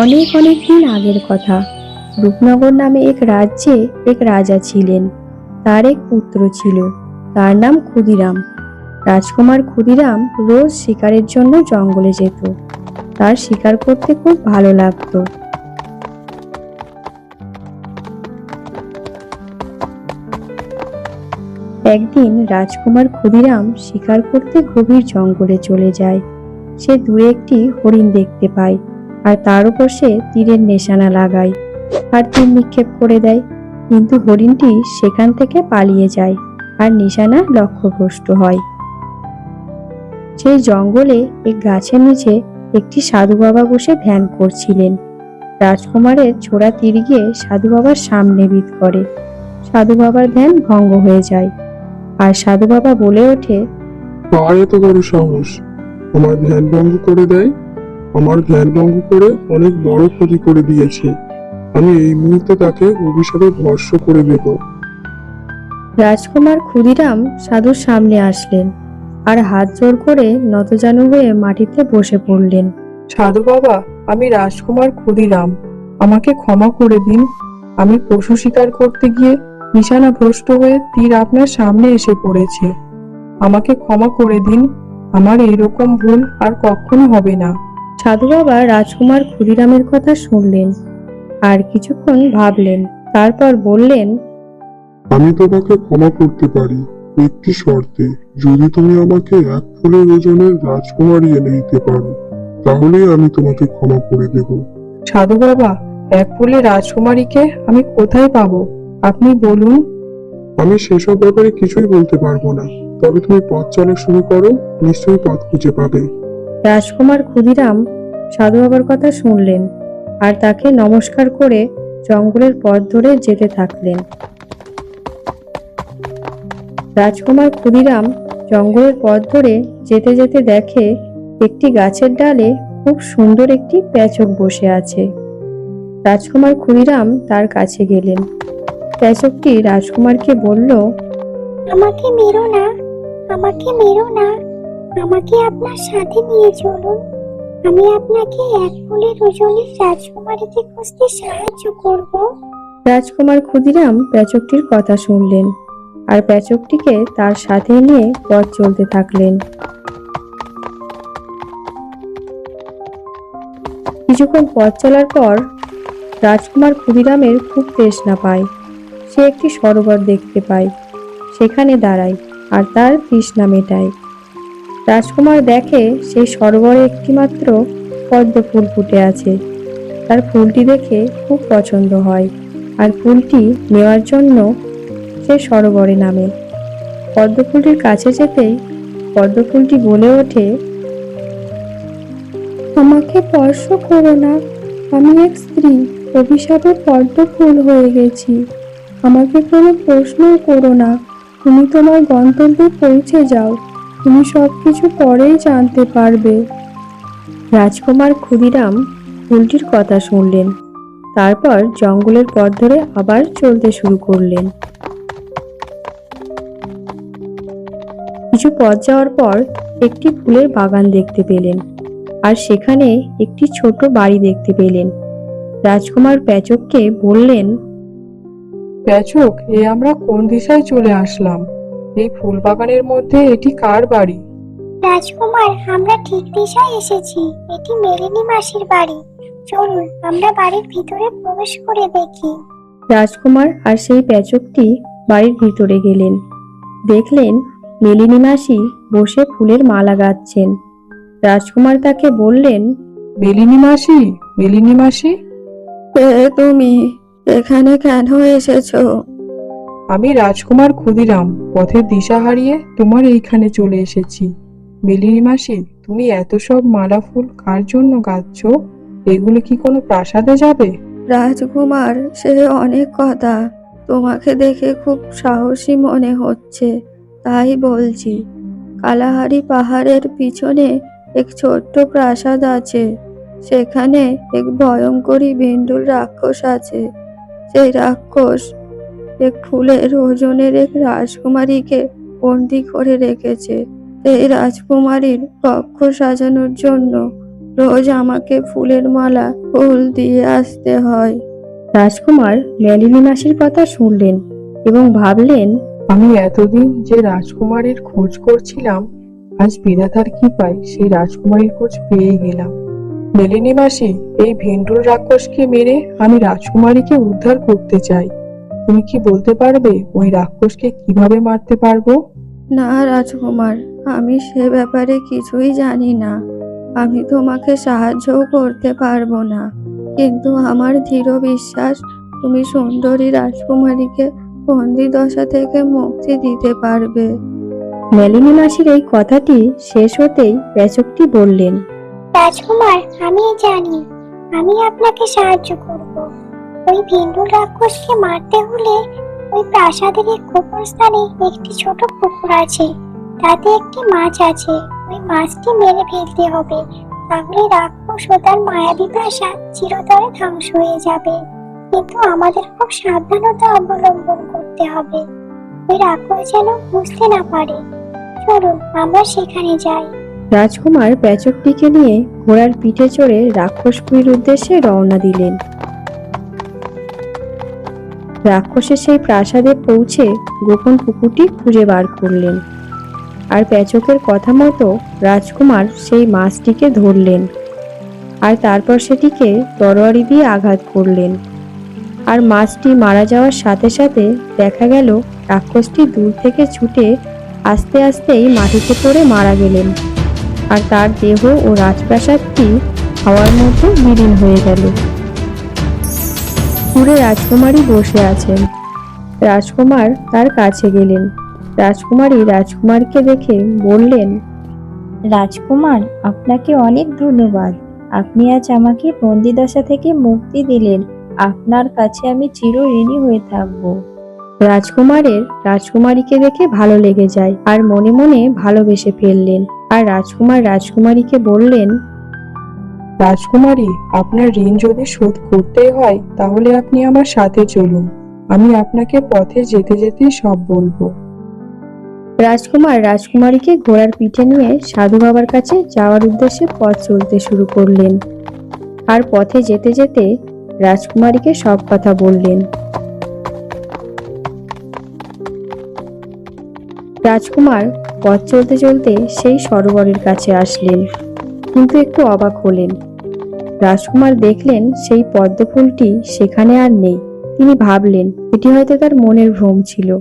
অনেক অনেক দিন আগের কথা। রূপনগর নামে এক রাজ্যে এক রাজা ছিলেন। তার এক পুত্র ছিল। তার নাম ক্ষুদিরাম। রাজকুমার ক্ষুদিরাম রোজ শিকারের জন্য জঙ্গলে যেত। তার শিকার করতে খুব ভালো লাগতো। একদিন রাজকুমার ক্ষুদিরাম শিকার করতে গভীর জঙ্গলে চলে যায়। সে দূরে একটি হরিণ দেখতে পায়। আর তার উপর সে তীরের নিশানা লাগায় আর তীর নিক্ষেপ করে দেয়। কিন্তু হরিণটি সেখান থেকে পালিয়ে যায় আর নিশানা লক্ষ্যভ্রষ্ট হয়। সেই জঙ্গলে এক গাছের নিচে একটি সাধু বাবা বসে ধ্যান করছিলেন। রাজকুমারের ছোড়া তীর গিয়ে সাধু বাবার সামনে বিদ করে। সাধু বাবার ধ্যান ভঙ্গ হয়ে যায় আর সাধু বাবা বলে ওঠে কার এত বড় সাহস। আমার ধ্যান ভঙ্গ করে দেয়? আমার ধ্যান ভঙ্গ করে অনেক বড় ক্ষতি করে দিয়েছে। আমি এই মুহূর্তে তাকে অভিশাপে ভস্য করে দেব। রাজকুমার ক্ষুদিরাম সাধুর সামনে আসলেন আর হাত জোর করে নতজানু হয়ে মাটিতে বসে পড়লেন। সাধু বাবা আমি রাজকুমার ক্ষুদিরাম। আমাকে ক্ষমা করে দিন। আমি পশু শিকার করতে গিয়ে নিশানা ভ্রষ্ট হয়ে তীর আপনার সামনে এসে পড়েছে। আমাকে ক্ষমা করে দিন। আমার এইরকম ভুল আর কখনো হবে না। সাধু বাবা রাজকুমার ক্ষুদিরামের কথা শুনলেন আর কিছুক্ষণ ভাবলেন তারপর বললেন আমি তোমাকে ক্ষমা করতে পারি একটি শর্তে। যদি তুমি আমাকে এক ফুলের ওজনের রাজকুমারী এনে দিতে পারো তাহলেই আমি তোমাকে ক্ষমা করে দেব। সাধু বাবা এক ফুলে রাজকুমারীকে আমি কোথায় পাবো? আপনি বলুন। আমি সেসব ব্যাপারে কিছুই বলতে পারব না। তবে তুমি পথ চলা শুরু করো নিশ্চয়ই পথ খুঁজে পাবে। রাজকুমার ক্ষুদিরাম সাধু বাবার কথা শুনলেন আর তাকে নমস্কার করে জঙ্গলের পথ ধরে যেতে থাকলেন। রাজকুমার ক্ষুদিরাম জঙ্গলের পথ ধরে যেতে যেতে দেখে একটি গাছের ডালে খুব সুন্দর একটি প্যাচক বসে আছে। রাজকুমার ক্ষুদিরাম তার কাছে গেলেন। প্যাচকটি রাজকুমারকে বলল, আমাকে মেরো না, আমাকে মেরো না। আমাকে আপনার সাথে নিয়ে চলুন। আমি আপনাকে এক ফুলের ওজনের রাজকুমারীকে খুঁজতে সাহায্য করব। রাজকুমার ক্ষুদিরাম প্যাচকটির কথা শুনলেন আর প্যাচকটিকে তার সাথে নিয়ে পথ চলতে থাকলেন। কিছুক্ষণ পথ চলার পর রাজকুমার ক্ষুদিরামের খুব তৃষ্ণা পায়। সে একটি সরোবর দেখতে পায়। সেখানে দাঁড়ায় আর তার তৃষ্ণা মেটায়। রাজকুমার দেখে সেই সরোবরে একটিমাত্র পদ্ম ফুল ফুটে আছে। তার ফুলটি দেখে খুব পছন্দ হয় আর ফুলটি নেওয়ার জন্য সে সরোবরে নামে। পদ্ম ফুলটির কাছে যেতেই পদ্ম ফুলটি বলে ওঠে, আমাকে স্পর্শ করো না। আমি এক স্ত্রী। অভিশাপে পদ্ম ফুল হয়ে গেছি। আমাকে কোনো প্রশ্নও করো না। তুমি তোমার গন্তব্যে পৌঁছে যাও। তুমি সব কিছু পরেই জানতে পারবে। রাজকুমার ক্ষুদিরাম ফুলটির কথা শুনলেন। তারপর জঙ্গলের পথ ধরে আবার চলতে শুরু করলেন। কিছু পথ যাওয়ার পর একটি ফুলের বাগান দেখতে পেলেন আর সেখানে একটি ছোট বাড়ি দেখতে পেলেন। রাজকুমার প্যাচককে বললেন, প্যাচক, এ আমরা কোন দিশায় চলে আসলাম? এই ফুল বাগানের মধ্যে এটি কার বাড়ি? রাজকুমার আমরা ঠিক দিশায় এসেছি। এটি মেলিনী মাসির বাড়ি। চলুন আমরা বাড়ির ভিতরে প্রবেশ করে দেখি। রাজকুমার আর সেই প্যাচকটি বাড়ির ভিতরে গেলেন। দেখলেন মেলিনী মাসি বসে ফুলের মালা গাচ্ছেন রাজকুমার তাকে বললেন মেলিনী মাসি মেলিনী মাসি? তুমি এখানে কেন এসেছ? আমি রাজকুমার ক্ষুদিরাম, পথের দিশা হারিয়ে তোমার এইখানে চলে এসেছি। মেলিনী মাসি, তুমি এত সব মালা ফুল কার জন্য গাচ্ছ? এগুলো কি কোনো প্রাসাদে যাবে? রাজকুমার, সে অনেক কথা। তোমাকে দেখে খুব সাহসী মনে হচ্ছে, তাই বলছি। কালাহারি পাহাড়ের পিছনে এক ছোট্ট প্রাসাদ আছে। সেখানে এক ভয়ঙ্করী বিন্দুল রাক্ষস আছে। সেই রাক্ষস এক ফুলের ওজনের এক রাজকুমারীকে বন্দি করে রেখেছে। এই রাজকুমারীর কক্ষ সাজানোর জন্য রোজ আমাকে ফুলের মালা ফুল দিয়ে আসতে হয়। রাজকুমার মেলিনী মাসির কথা শুনলেন এবং ভাবলেন আমি এতদিন যে রাজকুমারীর খোঁজ করছিলাম আজ বিধাতার কি পাই সেই রাজকুমারীর খোঁজ পেয়ে গেলাম। মেলিনী মাসি এই ভেন্ডুল রাক্ষসকে মেরে আমি রাজকুমারীকে উদ্ধার করতে চাই। তুমি কি বলতে পারবে ওই রাক্ষসকে কীভাবে মারতে পারব? না রাজকুমার আমি সে ব্যাপারে কিছুই জানি না। আমি তোমাকে সাহায্যও করতে পারব না। কিন্তু আমার দৃঢ় বিশ্বাস তুমি সুন্দরী রাজকুমারীকে বন্দি দশা থেকে মুক্তি দিতে পারবে। মেলিনী মাসির এই কথাটি শেষ হতেই পেচকটি বললেন রাজকুমার আমি জানি। আমি আপনাকে সাহায্য করব। ওই ভিন্ডুল রাক্ষসকে মারতে হলে ওই প্রাসাদের গোপন স্থানে একটি ছোট পুকুর আছে। তাতে একটি মাছ আছে। ওই মাছটি মেরে ফেলতে হবে। তাহলে রাক্ষস ও তার মায়াবী প্রাসাদ চিরতরে ধ্বংস হয়ে যাবে। কিন্তু আমাদের খুব সাবধানতা অবলম্বন করতে হবে। ওই রাক্ষস যেন বুঝতে না পারে। চলুন, আমরা সেখানে যাই। রাজকুমার পেচকটিকে নিয়ে ঘোড়ার পিঠে চড়ে রাক্ষসপুরীর উদ্দেশ্যে রওনা দিলেন। রাক্ষসের সেই প্রাসাদে পৌঁছে গোপন পুকুরটি খুঁজে বার করলেন। আর পেচকের কথা মতো রাজকুমার সেই মাছটিকে ধরলেন আর তারপর সেটিকে তরোয়ারি দিয়ে আঘাত করলেন। আর মাছটি মারা যাওয়ার সাথে সাথে দেখা গেল রাক্ষসটি দূর থেকে ছুটে আস্তে আস্তেই মাটিতে পড়ে মারা গেলেন। আর তার দেহ ও রাজপ্রাসাদটি হাওয়ার মধ্যে বিলীন হয়ে গেল। দূরে রাজকুমারী বসে আছেন। রাজকুমার তার কাছে গেলেন। রাজকুমারী রাজকুমারকে দেখে বললেন রাজকুমার আপনাকে অনেক ধন্যবাদ। আপনি আজ আমাকে বন্দিদশা থেকে মুক্তি দিলেন। আপনার কাছে আমি চির ঋণী হয়ে থাকব। রাজকুমারের রাজকুমারীকে দেখে ভালো লেগে যায় আর মনে মনে ভালোবেসে ফেললেন। আর রাজকুমার রাজকুমারীকে বললেন রাজকুমারী, আপনার ঋণ যদি শোধ করতেই হয়, তাহলে আপনি আমার সাথে চলুন। আমি আপনাকে পথে যেতে যেতে সব বলব। রাজকুমার রাজকুমারীকে ঘোড়ার পিঠে নিয়ে সাধু বাবার কাছে যাওয়ার উদ্দেশ্যে পথ চলতে শুরু করলেন। আর পথে যেতে যেতে রাজকুমারীকে সব কথা বললেন। রাজকুমার পথ চলতে চলতে সেই সরোবরের কাছে আসলেন, কিন্তু একটু অবাক হলেন। রাজকুমার দেখলেন সেই পদ্মফুলটি সেখানে আর নেই। তিনি ভাবলেন, এটি হয়তো তার মনের ভ্রম ছিল।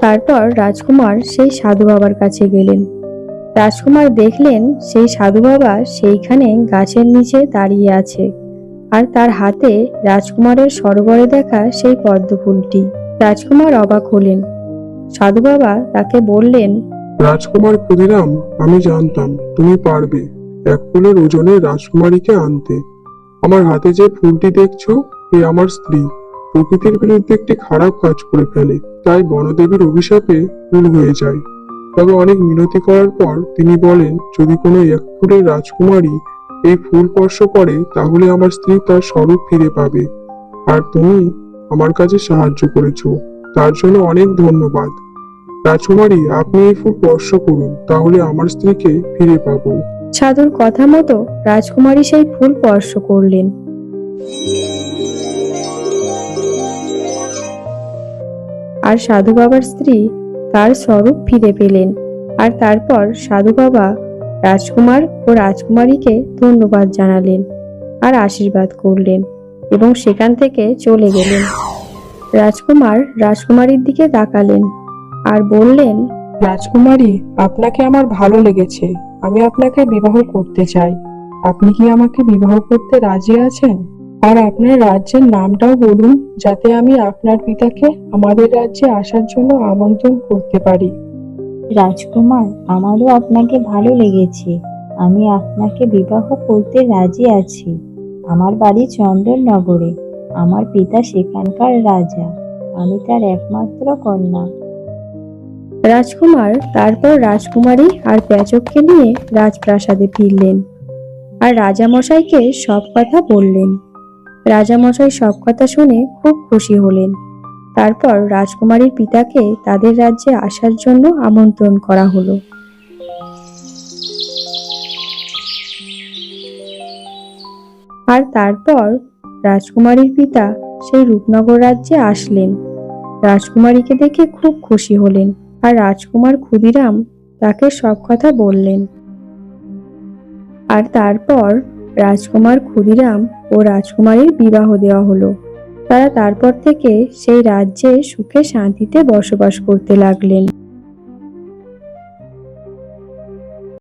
তারপর রাজকুমার সেই সাধু বাবার কাছে গেলেন। রাজকুমার দেখলেন, সেই সাধু বাবা সেইখানে গাছের নিচে দাঁড়িয়ে আছে আর তার হাতে রাজকুমারের সরোবরে দেখা সেই পদ্মফুলটি। রাজকুমার অবাক হলেন। সাধু বাবা তাকে বললেন রাজকুমার ক্ষুদিরাম, আমি জানতাম তুমি পারবে। এক ফুলের ওজনে রাজকুমারীকে আনতে। আমার হাতে যে ফুলটি দেখছ, এ আমার স্ত্রী। প্রকৃতির বিরুদ্ধে একটি খারাপ কাজ করে ফেলে, তাই বনদেবীর অভিশাপে ফুল হয়ে যায়। তবে অনেক মিনতি করার পর তিনি বলেন, যদি কোনো এক ফুলের রাজকুমারী এই ফুল স্পর্শ করে, তাহলে আমার স্ত্রী তার স্বরূপ ফিরে পাবে। আর তুমি আমার কাছে সাহায্য করেছ। তার জন্য অনেক ধন্যবাদ। রাজকুমারী, আপনি এই ফুল স্পর্শ করুন, তাহলে আমার স্ত্রীকে ফিরে পাবো। সাধুর কথা মতো রাজকুমারী সেই ফুল স্পর্শ করলেন। আর সাধু বাবার স্ত্রী তার স্বরূপ ফিরে পেলেন। আর তারপর সাধু বাবা রাজকুমার ও রাজকুমারীকে ধন্যবাদ জানালেন আর আশীর্বাদ করলেন এবং সেখান থেকে চলে গেলেন। রাজকুমার রাজকুমারীর দিকে তাকালেন। আর বললেন রাজকুমারী আপনাকে আমার ভালো লেগেছে। আমি আপনাকে বিবাহ করতে চাই। আপনি কি আমাকে বিবাহ করতে রাজি আছেন? আর আপনার রাজ্যের নামটাও বলুন যাতে আমি আপনার পিতাকে আমাদের রাজ্যে আসার জন্য আমন্ত্রণ করতে পারি। রাজকুমার আমারও আপনাকে ভালো লেগেছে। আমি আপনাকে বিবাহ করতে রাজি আছি। আমার বাড়ি চন্দননগরে। আমার পিতা সেখানকার রাজা। আমি তার একমাত্র কন্যা। রাজকুমার, তারপর রাজকুমারী আর প্যাচককে নিয়ে রাজপ্রাসাদে ফিরলেন। আর রাজামশাইকে সব কথা বললেন। রাজামশাই সব কথা শুনে খুব খুশি হলেন। তারপর রাজকুমারীর পিতাকে তাদের রাজ্যে আসার জন্য আমন্ত্রণ করা হলো। আর তারপর রাজকুমারীর পিতা সেই রূপনগর রাজ্যে আসলেন। রাজকুমারীকে দেখে খুব খুশি হলেন। আর রাজকুমার ক্ষুদিরাম তাকে সব কথা বললেন। আর তারপর রাজকুমার ক্ষুদিরাম ও রাজকুমারীর বিবাহ দেওয়া হলো। তারা তারপর থেকে সেই রাজ্যে সুখে শান্তিতে বসবাস করতে লাগলেন।